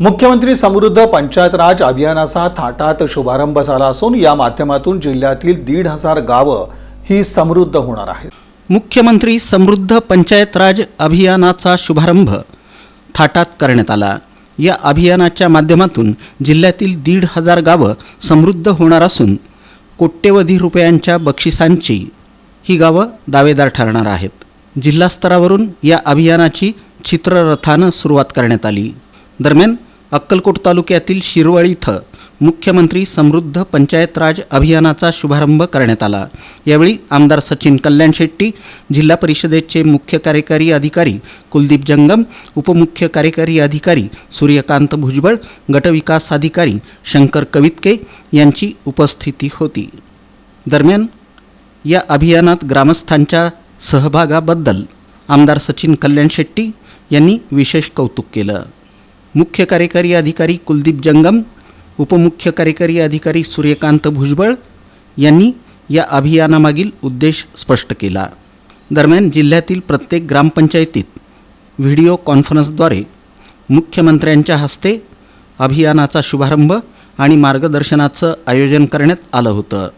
मुख्यमंत्री समृद्ध पंचायत राज अभियानाचा थाटात शुभारंभ झाला असून या माध्यमातून जिल्ह्यातील दीड हजार गावं ही समृद्ध होणार आहेत. मुख्यमंत्री समृद्ध पंचायत राज अभियानाचा शुभारंभ थाटात करण्यात आला. या अभियानाच्या माध्यमातून जिल्ह्यातील दीड हजार गावं समृद्ध होणार असून कोट्यवधी रुपयांच्या बक्षिसांची ही गावं दावेदार ठरणार आहेत. जिल्हास्तरावरून या अभियानाची चित्ररथानं सुरुवात करण्यात आली. दरम्यान अक्कलकोट तालुक्यातील शिरवळी इथं मुख्यमंत्री समृद्ध पंचायत राज अभियानाचा शुभारंभ करण्यात आला. यावेळी आमदार सचिन कल्याण शेट्टी जिल्हा परिषदेचे मुख्य कार्यकारी अधिकारी कुलदीप जंगम उपमुख्य कार्यकारी अधिकारी सूर्यकांत भुजबळ गटविकास अधिकारी शंकर कवितके यांची उपस्थिती होती. दरम्यान या अभियानात ग्रामस्थांच्या सहभागाबद्दल आमदार सचिन कल्याण शेट्टी यांनी विशेष कौतुक केलं. मुख्य कार्यकारी अधिकारी कुलदीप जंगम उपमुख्य कार्यकारी अधिकारी सूर्यकांत भुजबळ यांनी या अभियानामागील उद्देश स्पष्ट केला. दरम्यान जिल्ह्यातील प्रत्येक ग्रामपंचायतीत व्हिडिओ कॉन्फरन्सद्वारे मुख्यमंत्र्यांच्या हस्ते अभियानाचा शुभारंभ आणि मार्गदर्शनाचं आयोजन करण्यात आलं होतं.